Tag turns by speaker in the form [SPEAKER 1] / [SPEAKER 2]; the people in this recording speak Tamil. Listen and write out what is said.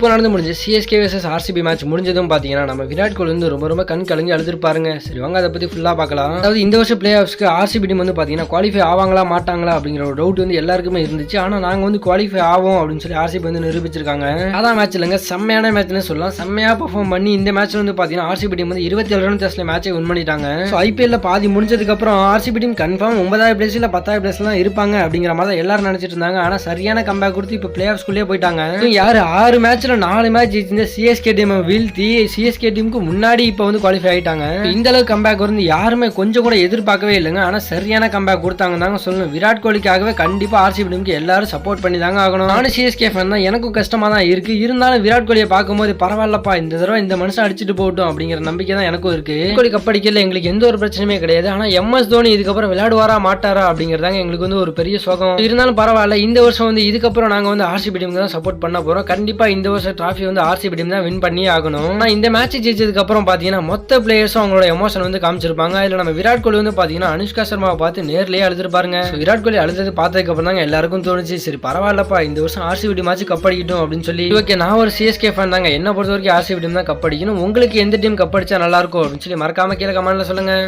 [SPEAKER 1] இப்போ நடந்து முடிஞ்சு சிஎஸ்கே வர்சஸ் ஆர்சிபி மேட்ச் முடிஞ்சதும் பார்த்தீங்கன்னா நம்ம விராட் கோலி வந்து ரொம்ப ரொம்ப கண் கலங்கி அழுதுருப்பாருங்க சரி வாங்க அதை பற்றி ஃபுல்லாக பார்க்கலாம். அதாவது இந்த வருஷம் பிளே ஆஃப்ஸ்க்கு ஆர்சிபி டீம் வந்து பார்த்தீங்கன்னா குவாலிஃபை ஆவாங்களா மாட்டாங்களா அப்படிங்கிற ஒரு டவுட் வந்து எல்லாருக்குமே இருந்துச்சு. ஆனால் நாங்கள் வந்து குவாலிஃபை ஆவோம் அப்படின்னு சொல்லி ஆர்சிபி வந்து நிரூபிச்சிருக்காங்க. அதான் மேட்ச் இல்லைங்க செம்மையான மேட்ச்னு சொல்லலாம். செம்மையாக பர்ஃபார்ம் பண்ணி இந்த மேட்ச் வந்து பார்த்தீங்கன்னா ஆர்சிபி டீம் வந்து இருபத்தி ஏழு ரன் டெஸ்ட்ல மேட்சை வின் பண்ணிட்டாங்க. ஸோ ஐபிஎல்ல பாதி முடிஞ்சதுக்கப்புறம் ஆர்சிபி டீம் கன்ஃபார்ம் ஒன்பதாயிரம் பிளேஸ் இல்லை பத்தாயிரம் பிளேஸ்ல இருப்பாங்க அப்படிங்கிற மாதிரி தான் எல்லாரும் நினைச்சிட்டு இருந்தாங்க. ஆனால் சரியான கம்பேக் கொடுத்து இப்போ பிளே ஆஃப்ஸ்குள்ளேயே போயிட்டாங்க. யார் ஆறு மேட்ச் மேட்ச்ல நாலு மேட்ச் ஜெயிச்சிருந்த சிஎஸ்கே டீம் வீழ்த்தி சிஎஸ்கே டீமுக்கு முன்னாடி இப்போ வந்து குவாலிஃபை ஆயிட்டாங்க. இந்த அளவுக்கு கம்பேக் வந்து யாருமே கொஞ்சம் கூட எதிர்பார்க்கவே இல்லைங்க. ஆனால் சரியான கம்பேக் கொடுத்தாங்க தாங்க சொல்லணும். விராட் கோலிக்காகவே கண்டிப்பா ஆர்சிபி டீமுக்கு எல்லாரும் சப்போர்ட் பண்ணி தாங்க ஆகணும். நானும் சிஎஸ்கே ஃபேன் தான். எனக்கும் கஷ்டமா தான் இருக்கு. இருந்தாலும் விராட் கோலியை பார்க்கும்போது பரவாயில்லப்பா இந்த தடவை இந்த மனுஷன் அடிச்சுட்டு போகட்டும் அப்படிங்கிற நம்பிக்கை தான் எனக்கும் இருக்கு. கோலி கப்படிக்கல எங்களுக்கு எந்த ஒரு பிரச்சனையுமே கிடையாது. ஆனா எம்எஸ் தோனி இதுக்கப்புறம் விளையாடுவாரா மாட்டாரா அப்படிங்கறதாங்க எங்களுக்கு வந்து ஒரு பெரிய சோகம். இருந்தாலும் பரவாயில்ல. இந்த வருஷம் வந்து இதுக்கப்புறம் நாங்க வந்து ஆர்சிபி டீமுக்கு தான் சப்போர்ட் பண்ண போறோம். கண்டிப்பா இந்த வருஷம் டிராஃபி வந்து ஆர்சிபி டீம் தான் வின் பண்ணி ஆகணும். ஆனா இந்த மேட்ச் ஜெயிச்சதுக்கு அப்புறம் பாத்தீங்கன்னா மொத்த பிளேயர்ஸும் அவங்களோட எமோஷன் வந்து காமிச்சிருப்பாங்க. இதுல நம்ம விராட் கோலி வந்து பாத்தீங்கன்னா அனுஷ்கா சர்மாவை பார்த்து நேர்லயே அழுதுருப்பாருங்க விராட் கோலி அழுதது பார்த்ததுக்கு அப்புறம் தாங்க எல்லாருக்கும் தோணுச்சு. சரி பரவாயில்லப்பா இந்த வருஷம் ஆர்சிபி டீம் ஆச்சு கப் அடிக்கட்டும் அப்படின்னு சொல்லி. ஓகே நான் ஒரு சிஎஸ்கே ஃபேன் தாங்க. என்ன பொறுத்த வரைக்கும் ஆர்சிபி டீம் தான் கப் அடிக்கணும் உங்களுக்கு எந்த டீம் கப் அடிச்சா நல்லா இருக்கும் அப்படின்னு சொல்லி மறக்காம கீழே கமெண்ட்ல சொல்லுங்க.